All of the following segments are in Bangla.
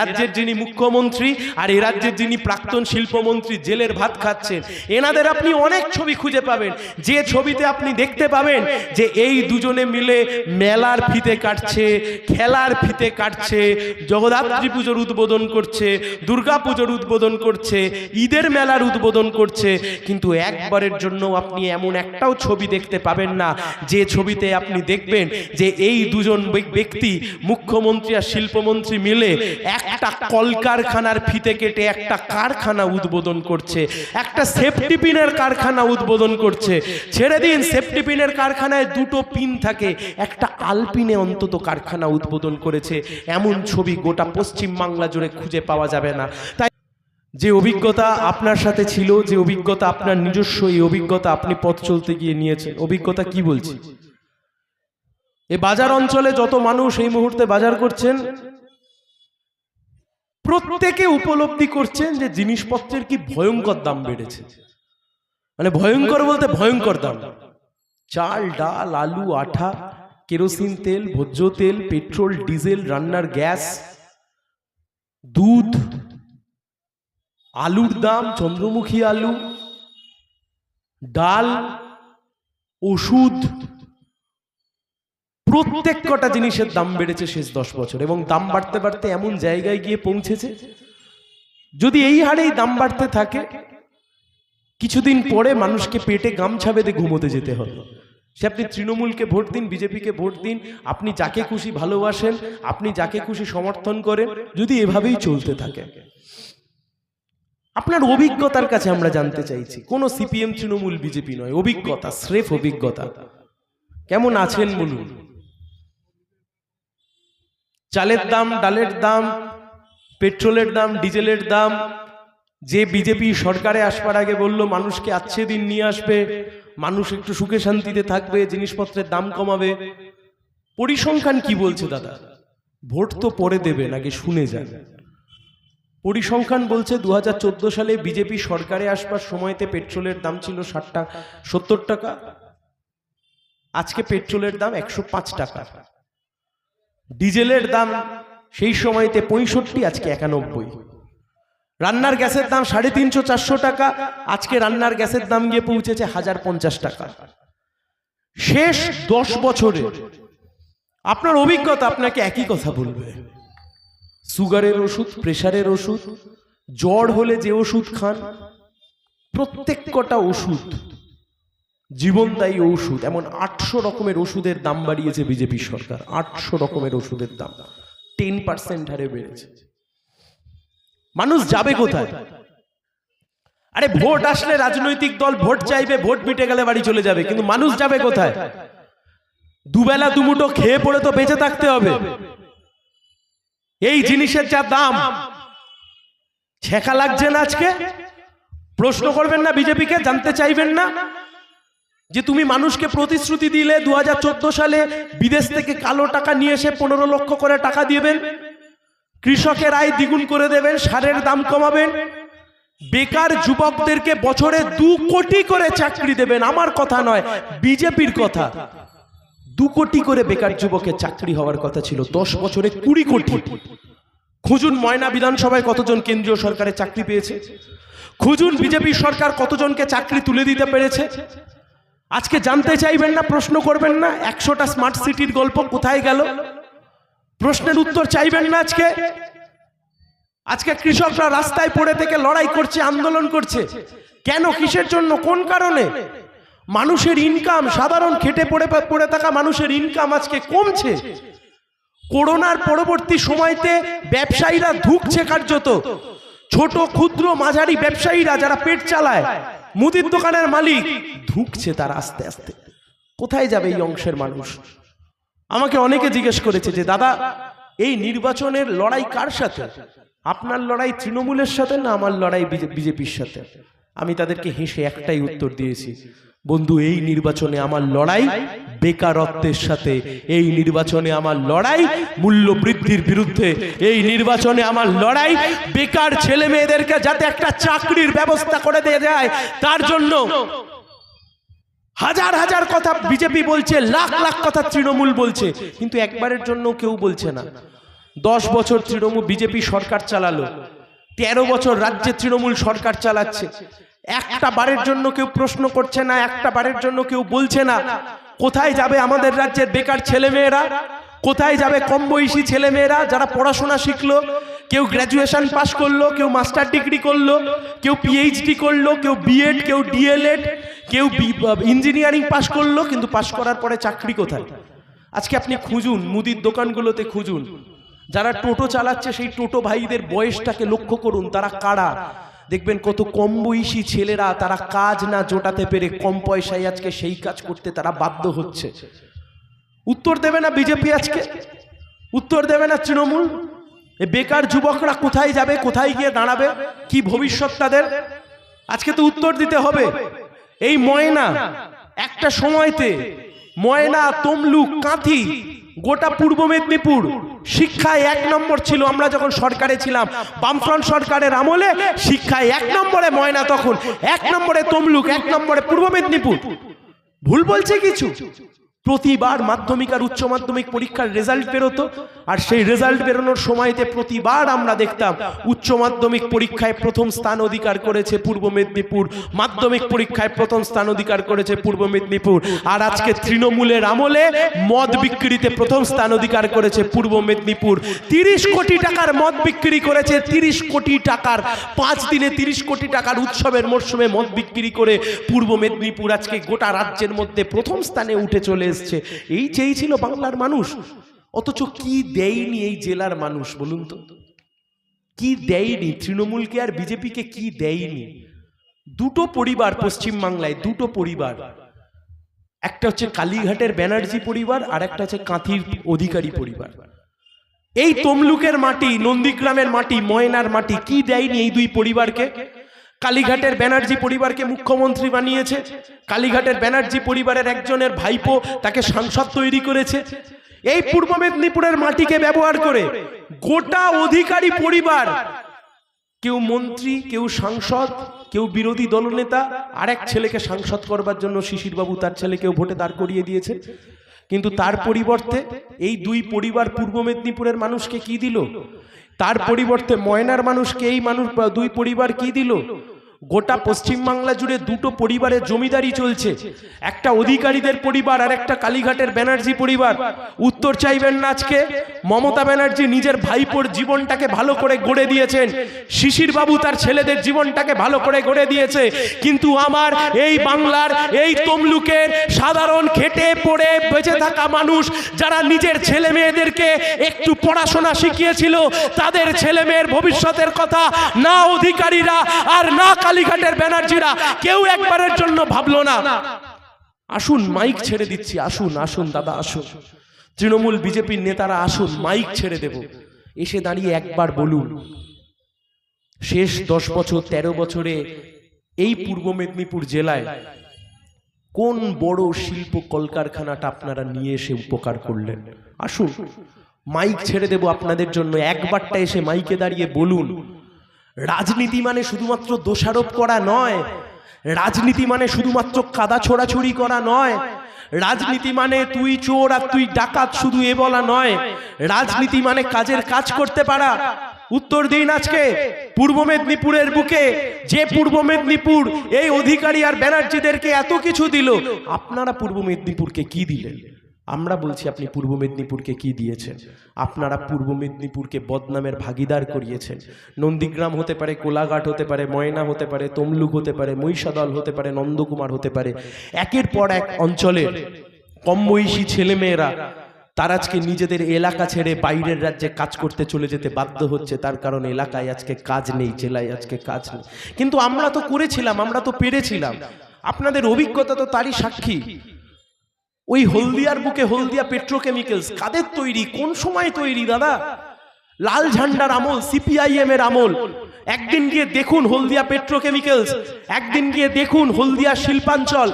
রাজ্যের যিনি মুখ্যমন্ত্রী আর এ রাজ্যের যিনি প্রাক্তন শিল্পমন্ত্রী, জেলের ভাত খাচ্ছেন, এনাদের আপনি অনেক ছবি খুঁজে পাবেন। যে ছবিতে আপনি দেখতে পাবেন যে এই দুজনে মিলে মেলার ফিতে কাটছে, খেলার ফিতে কাটছে, জগদ্ধাত্রী পুজোর উদ্বোধন করছে, দুর্গা পুজোর উদ্বোধন করছে, ঈদের মেলার উদ্বোধন করছে, কিন্তু একবারের জন্য আপনি এমন একটাও ছবি দেখতে পাবেন না। যে ছবিতে আপনি দেখবেন যে এই দুজন ব্যক্তি মুখ্যমন্ত্রী আর শিল্পমন্ত্রী মিলে একটা কলকারখানার ফিতে কেটে একটা কারখানা উদ্বোধন করছে, একটা সেফটি পিনের কারখানা উদ্বোধন করছে। ছেড়ে দিন সেফটি পিনের কারখানায় দুটো পিন থাকে, একটা আলপিনে অন্তত কারখানা উদ্বোধন করেছে। এমন ছবি গোটা পশ্চিম বাংলা জুড়ে খুঁজে পাওয়া যাবে না। তাই যে অভিজ্ঞতা আপনার সাথে ছিল, যে অভিজ্ঞতা আপনার নিজস্ব, এই অভিজ্ঞতা আপনি পথ চলতে গিয়ে নিয়েছেন। অভিজ্ঞতা কি বলছি? এই বাজার অঞ্চলে যত মানুষ এই মুহূর্তে বাজার করছেন প্রত্যেকে উপলব্ধি করছেন যে জিনিসপত্রের কি ভয়ঙ্কর দাম বেড়েছে। মানে ভয়ঙ্কর বলতে ভয়ঙ্কর দাম। চাল, ডাল, আলু, আঠা, কেরোসিন তেল, ভোজ্য তেল, পেট্রোল, ডিজেল, রান্নার গ্যাস, দুধ, আলুর দাম, চন্দ্রমুখী আলু, ডাল, ওষুধ প্রত্যেক কটা জিনিসের দাম বেড়েছে শেষ দশ বছর এবং দাম বাড়তে বাড়তে এমন জায়গায় গিয়ে পৌঁছেছে। যদি এই হারেই দাম বাড়তে থাকে, কিছুদিন পরে মানুষকে পেটে গামছা বেঁধে ঘুমোতে যেতে হবে। সে আপনি তৃণমূলকে ভোট দিন, বিজেপিকে ভোট দিন, আপনি যাকে খুশি ভালোবাসেন, আপনি যাকে খুশি সমর্থন করেন, যদি এভাবেই চলতে থাকে। আপনার অভিজ্ঞতার কাছে আমরা জানতে চাইছি, কোনো সিপিএম তৃণমূল বিজেপি নয়, অভিজ্ঞতা, স্রেফ অভিজ্ঞতা। কেমন আছেন বলুন? চালের দাম ডালের দাম পেট্রোলের দাম ডিজেলের দাম যে বিজেপি সরকারে আসবার আগে বলল মানুষকে আচ্ছে দিন নিয়ে আসবে মানুষ একটু সুখে শান্তিতে থাকবে জিনিসপত্রের দাম কমাবে। পরিসংখ্যান কি বলছে দাদা? ভোট তো পরে দেবেন আগে শুনে যান। পরিসংখ্যান বলছে দু হাজার চোদ্দ সালে বিজেপি সরকারে আসবার সময়তে পেট্রোলের দাম ছিল ষাট টাকা সত্তর টাকা। আজকে পেট্রোলের দাম একশো পাঁচ টাকা। ডিজেলের দাম সেই সময়তে পঁয়ষট্টি, আজকে একানব্বই। রান্নার গ্যাসের দাম সাড়ে তিনশো, চারশো টাকা। আজকে রান্নার গ্যাসের দাম গিয়ে পৌঁছেছে হাজার পঞ্চাশ টাকা। শেষ দশ বছরে আপনার অভিজ্ঞতা আপনাকে একই কথা বলবে। সুগারের ওষুধ প্রেশারের ওষুধ, জ্বর হলে যে ওষুধ খান, প্রত্যেক কটা ওষুধ জীবনদায়ী ওষুধ এমন আটশো রকমের ওষুধের দাম বাড়িয়েছে বিজেপি সরকার। আটশো রকমের ওষুধের দাম। টেন পার্সেন্ট হারে বেড়েছে। মানুষ যাবে কোথায়? আরে ভোট আসলে রাজনৈতিক দল ভোট চাইবে, ভোট মিটে গেলে বাড়ি চলে যাবে, কিন্তু মানুষ যাবে কোথায়? দুবেলা দুমুটো খেয়ে পড়ে তো বেঁচে থাকতে হবে। এই জিনিসের যা দাম, ছেঁকা লাগছে না আজকে? প্রশ্ন করবেন না বিজেপিকে, জানতে চাইবেন না? যে তুমি মানুষকে প্রতিশ্রুতি দিলে দু হাজার চোদ্দ সালে বিদেশ থেকে কালো টাকা নিয়ে এসে পনেরো লক্ষ করে টাকা দিবেন, কৃষকের আয় দ্বিগুণ করে দেবেন, সারের দাম কমাবেন, বেকার যুবকদেরকে বছরে দু কোটি করে চাকরি দেবেন, আমার কথা নয়, বিজেপির কথা। দু কোটি করে বেকার যুবকের চাকরি হওয়ার কথা ছিল, দশ বছরে কুড়ি কোটি। খুঁজুন ময়না বিধানসভায় কতজন কেন্দ্রীয় সরকারের চাকরি পেয়েছে? খুঁজুন বিজেপি সরকার কতজনকে চাকরি তুলে দিতে পেরেছে? আজকে জানতে চাইবেন না, প্রশ্ন করবেন না, একশোটা স্মার্ট সিটির গল্প কোথায় গেল? প্রশ্নের উত্তর চাইবেন না আজকে? আজকে কৃষকরা রাস্তায় পড়ে থেকে লড়াই করছে, আন্দোলন করছে। কেন, কিসের জন্য, কোন কারণে? মানুষের ইনকাম সাধারণ খেটে পড়ে পড়ে থাকা মানুষের ইনকাম আজকে কমছে। করোনার পরবর্তী সময়তে ব্যবসায়ীরা ধুকছে কার্যত। ছোট, ক্ষুদ্র, মাঝারি ব্যবসায়ীরা যারা পেট চালায় মুদির দোকানের মালিক ঢুকছে তার আস্তে আস্তে। কোথায় যাবে এই অংশের মানুষ? আমাকে অনেকে জিজ্ঞেস করেছে যে দাদা এই নির্বাচনের লড়াই কার সাথে? আপনার লড়াই তৃণমূলের সাথে না আমার লড়াই বিজেপির সাথে? আমি তাদেরকে হেসে একটাই উত্তর দিয়েছি বন্ধু এই নির্বাচনে আমার লড়াই বেকারত্বের সাথে এই নির্বাচনে আমার লড়াই মূল্য বৃদ্ধির বিরুদ্ধে এই নির্বাচনে আমার লড়াই, বেকার ছেলে মেয়েদেরকে যাতে একটা চাকরির ব্যবস্থা করে দেওয়া যায়, তার জন্য হাজার হাজার কথা বিজেপি বলছে, লাখ লাখ কথা তৃণমূল বলছে, কিন্তু একবারের জন্য কেউ বলছে না। দশ বছর তৃণমূল বিজেপি সরকার চালালো, তেরো বছর রাজ্যে তৃণমূল সরকার চালাচ্ছে, একটা বারের জন্য কেউ প্রশ্ন করছে না, একটা বারের জন্য কেউ বলছে না। কোথায় যাবে আমাদের রাজ্যের বেকার ছেলেমেয়েরা? কোথায় যাবে কম বয়সী ছেলেমেয়েরা যারা পড়াশোনা শিখলো, কেউ গ্র্যাজুয়েশন পাশ করল, কেউ মাস্টার ডিগ্রি করল, কেউ পিএইচডি করল, কেউ বিএড কেউ ডিএলএড কেউ ইঞ্জিনিয়ারিং পাশ করল, কিন্তু পাশ করার পরে চাকরি কোথায়? আজকে আপনি খুঁজুন, মুদির দোকানগুলোতে খুঁজুন। যারা টোটো চালাচ্ছে, সেই টোটো ভাইদের বয়সটাকে লক্ষ্য করুন, তারা কারা? দেখবেন কত কম বয়সী ছেলেরা তারা কাজ না জোটাতে পেরে কম পয়সায় আজকে সেই কাজ করতে তারা বাধ্য হচ্ছে। উত্তর দেবে না বিজেপি আজকে? উত্তর দেবে না তৃণমূল? বেকার যুবকরা কোথায় যাবে কোথায় গিয়ে দাঁড়াবে? কি ভবিষ্যৎ তাদের? আজকে তো উত্তর দিতে হবে। এই ময়না একটা সময়তে ময়না তমলুক কাঁথি গোটা পূর্ব মেদিনীপুর। শিক্ষায় এক নম্বর ছিল আমরা যখন সরকারে ছিলাম, বামফ্রন্ট সরকারের আমলে শিক্ষায় এক নম্বরে ময়না তখন, এক নম্বরে তমলুক, এক নম্বরে পূর্ব মেদিনীপুর। ভুল বলছে কিছু? প্রতিবার মাধ্যমিক আর উচ্চ মাধ্যমিক পরীক্ষার রেজাল্ট বেরোতো, আর সেই রেজাল্ট বেরোনোর সময়তে প্রতিবার আমরা দেখতাম উচ্চ মাধ্যমিক পরীক্ষায় প্রথম স্থান অধিকার করেছে পূর্ব মেদিনীপুর, মাধ্যমিক পরীক্ষায় প্রথম স্থান অধিকার করেছে পূর্ব মেদিনীপুর, আর আজকে তৃণমূলের আমলে মদ বিক্রিতে প্রথম স্থান অধিকার করেছে পূর্ব মেদিনীপুর। তিরিশ কোটি টাকার মদ বিক্রি করেছে, তিরিশ কোটি টাকার, পাঁচ দিনে তিরিশ কোটি টাকার উৎসবের মরশুমে মদ বিক্রি করে পূর্ব মেদিনীপুর আজকে গোটা রাজ্যের মধ্যে প্রথম স্থানে উঠে চলে এসছে। এই চেয়েছিল বাংলার মানুষ। অথচ কি দেয়নি এই জেলার মানুষ, বলুন তো? কি দেয়নি? তৃণমূলকে আর বিজেপিকে কি দেয়নি? দুটো পরিবার পশ্চিম বাংলায় দুটো পরিবার। একটা হচ্ছে কালীঘাটের ব্যানার্জি পরিবার আর একটা হচ্ছে কাঁথির অধিকারী পরিবার। এই তমলুকের মাটি, নন্দীগ্রামের মাটি, ময়নার মাটি, কি দেয়নি এই দুই পরিবারকে? কালীঘাটের ব্যানার্জি পরিবারকে মুখ্যমন্ত্রী বানিয়েছে। কালীঘাটের ব্যানার্জি পরিবারের একজনের ভাইপো তাকে সাংসদ তৈরি করেছে। এই পূর্ব মেদিনীপুরের মাটিকে ব্যবহার করে গোটা অধিকারী পরিবার, কেউ মন্ত্রী, কেউ সাংসদ, কেউ বিরোধী দলনেতা, আরেক ছেলেকে সাংসদ করবার জন্য শিশিরবাবু তার ছেলেকেও ভোটে দাঁড় করিয়ে দিয়েছে। কিন্তু তার পরিবর্তে এই দুই পরিবার পূর্ব মেদিনীপুরের মানুষকে কি দিল? তার পরিবর্তে ময়নার মানুষকে এই মানুষ দুই পরিবার কি দিল? গোটা পশ্চিমবাংলা জুড়ে দুটো পরিবারের জমিদারি চলছে। একটা অধিকারীদের পরিবার আর একটা কালীঘাটের ব্যানার্জি পরিবার। উত্তর চাইবেন না আজকে? মমতা ব্যানার্জি নিজের ভাইপোর জীবনটাকে ভালো করে গড়ে দিয়েছেন। শিশির বাবু তার ছেলেদের জীবনটাকে ভালো করে গড়ে দিয়েছে। কিন্তু আমার এই বাংলার, এই তমলুকের সাধারণ খেটে পড়ে বেঁচে থাকা মানুষ, যারা নিজের ছেলে মেয়েদেরকে একটু পড়াশোনা শিখিয়েছিল, তাদের ছেলে মেয়ের ভবিষ্যতের কথা না অধিকারীরা আর না কালীঘাটের ব্যানার্জিরা কেউ একবারের জন্য ভাবলো না। আসুন, মাইক ছেড়ে দিচ্ছি, আসুন আসুন, দাদা, আসুন। তৃণমূল বিজেপির নেতারা, আসুন, মাইক ছেড়ে দেব। এসে দাঁড়িয়ে একবার বলুন, শেষ দশ বছর ১৩ বছরে এই পূর্ব মেদিনীপুর জেলায় কোন বড় শিল্প কলকারখানাটা আপনারা নিয়ে এসে উপকার করলেন? আসুন, মাইক ছেড়ে দেব আপনাদের জন্য। একবারটা এসে মাইকে দাঁড়িয়ে বলুন রাজনীতি মানে শুধুমাত্র দোষারোপ করা নয়। রাজনীতি মানে শুধুমাত্র কাদা ছোড়াছুড়ি করা নয়। রাজনীতি মানে তুই চোর আর তুই ডাকাত শুধু এ বলা নয়। রাজনীতি মানে কাজের কাজ করতে পারা। উত্তর দিন আজকে, পূর্ব মেদিনীপুরের বুকে, যে পূর্ব মেদিনীপুর এই অধিকারী আর ব্যানার্জিদেরকে এত কিছু দিল, আপনারা পূর্ব মেদিনীপুরকে কি দিলেন? আমরা বলছি আপনি পূর্ব মেদিনীপুরকে কি দিয়েছেন? আপনারা পূর্ব মেদিনীপুরকে বদনামের ভাগিদার করিয়েছেন। নন্দীগ্রাম হতে পারে, কোলাঘাট হতে পারে, ময়না হতে পারে, তমলুক হতে পারে, মহিষাদল হতে পারে, নন্দকুমার হতে পারে। একের পর এক অঞ্চলের কম বয়সী ছেলেমেয়েরা, তার আজকে নিজেদের এলাকা ছেড়ে বাইরের রাজ্যে কাজ করতে চলে যেতে বাধ্য হচ্ছে। তার কারণ এলাকায় আজকে কাজ নেই, জেলায় আজকে কাজ নেই। কিন্তু আমরা তো করেছিলাম, আমরা তো পেরেছিলাম। আপনাদের অভিজ্ঞতা তো তারই সাক্ষী। ওই হলদিয়ার বুকে হলদিয়া পেট্রোকেমিক্যালস, কাদের তৈরি? কোন সময় তৈরি, দাদা? লাল ঝান্ডার আমল সিপিআইএম এর আমল। একদিন গিয়ে দেখুন হলদিয়া পেট্রোকেমিক্যালস, একদিন গিয়ে দেখুন হলদিয়া শিল্পাঞ্চল।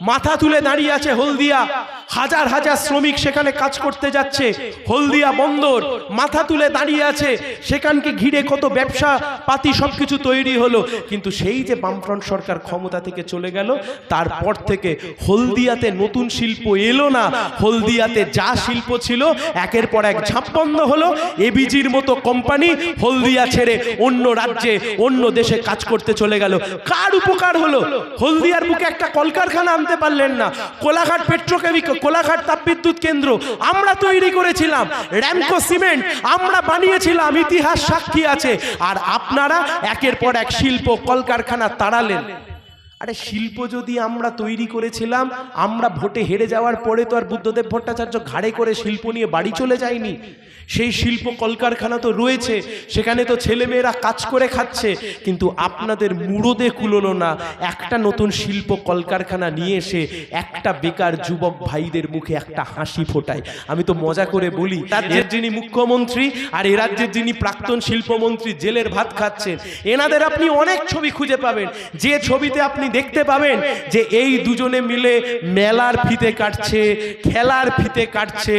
মাথা তুলে দাঁড়িয়ে আছে হলদিয়া। হাজার হাজার শ্রমিক সেখানে কাজ করতে যাচ্ছে। হলদিয়া বন্দর মাথা তুলে দাঁড়িয়ে আছে। সেখানকে ঘিরে কত ব্যবসা পাতি সব কিছু তৈরি হলো। কিন্তু সেই যে বামফ্রন্ট সরকার ক্ষমতা থেকে চলে গেল, তারপর থেকে হলদিয়াতে নতুন শিল্প এলো না। হলদিয়াতে যা শিল্প ছিল, একের পর এক ঝাঁপ বন্ধ হলো। এবিজির মতো কোম্পানি হলদিয়া ছেড়ে অন্য রাজ্যে, অন্য দেশে কাজ করতে চলে গেল। কার উপকার হলো? হলদিয়ার বুকে একটা কলকারখানা আনতে পারলেন না। কোলাঘাট পেট্রোকেমিক্যাল কোলাঘাট তাপবিদ্যুৎ কেন্দ্র, আমরা তৈরি করেছিলাম। র্যামকো সিমেন্ট, আমরা বানিয়েছিলাম। ইতিহাস সাক্ষী আছে। আর আপনারা একের পর এক শিল্প কলকারখানা তাড়ালেন। আরে শিল্প যদি আমরা তৈরি করেছিলাম, আমরা ভোটে হেরে যাওয়ার পরে তো আর বুদ্ধদেব ভট্টাচার্য ঘাড়ে করে শিল্প নিয়ে বাড়ি চলে যায়নি। সেই শিল্প কলকারখানা তো রয়েছে, সেখানে তো ছেলেমেয়েরা কাজ করে খাচ্ছে, কিন্তু আপনাদের মুড়োদে কুলোলো না। একটা নতুন শিল্প কলকারখানা নিয়ে এসে একটা বেকার যুবক ভাইদের মুখে একটা হাসি ফোটায়। আমি তো মজা করে বলি রাজ্যের যিনি মুখ্যমন্ত্রী আর এ রাজ্যের যিনি প্রাক্তন শিল্পমন্ত্রী জেলের ভাত খাচ্ছেন, এনাদের আপনি অনেক ছবি খুঁজে পাবেন। যে ছবিতে আপনি দেখতে পাবেন যে এই দুজনে মিলে মেলার ফিতে কাটছে, খেলার ফিতে কাটছে,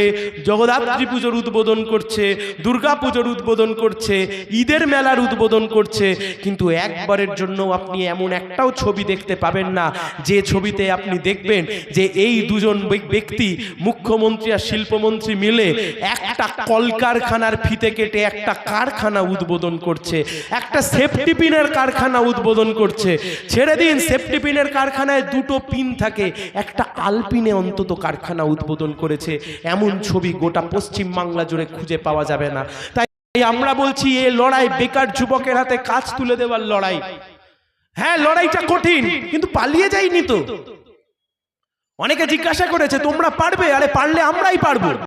জগদ্ধাত্রী পুজোর উদ্বোধন করছে, দুর্গা পুজোর উদ্বোধন করছে, ঈদের মেলার উদ্বোধন করছে, কিন্তু একবারের জন্য আপনি এমন একটাও ছবি দেখতে পাবেন না। যে ছবিতে আপনি দেখবেন যে এই দুজন ব্যক্তি মুখ্যমন্ত্রী আর শিল্পমন্ত্রী মিলে একটা কলকারখানার ফিতে কেটে একটা কারখানা উদ্বোধন করছে, একটা সেফটি পিনের কারখানা উদ্বোধন করছে। ছেড়ে দিন সেফটি পিনের কারখানায় দুটো পিন থাকে। একটা আলপিনে অন্তত কারখানা উদ্বোধন করেছে। এমন ছবি গোটা পশ্চিম বাংলা জুড়ে খুঁজে পাওয়া যাবে না। তাই আমরা বলছি, এ লড়াই বেকার যুবকের হাতে কাজ তুলে দেওয়ার লড়াই। হ্যাঁ লড়াইটা কঠিন, কিন্তু পালিয়ে যায়নি তো। অনেকে জিজ্ঞাসা করেছে, তোমরা পারবে? আরে, পারলে আমরাই পারব।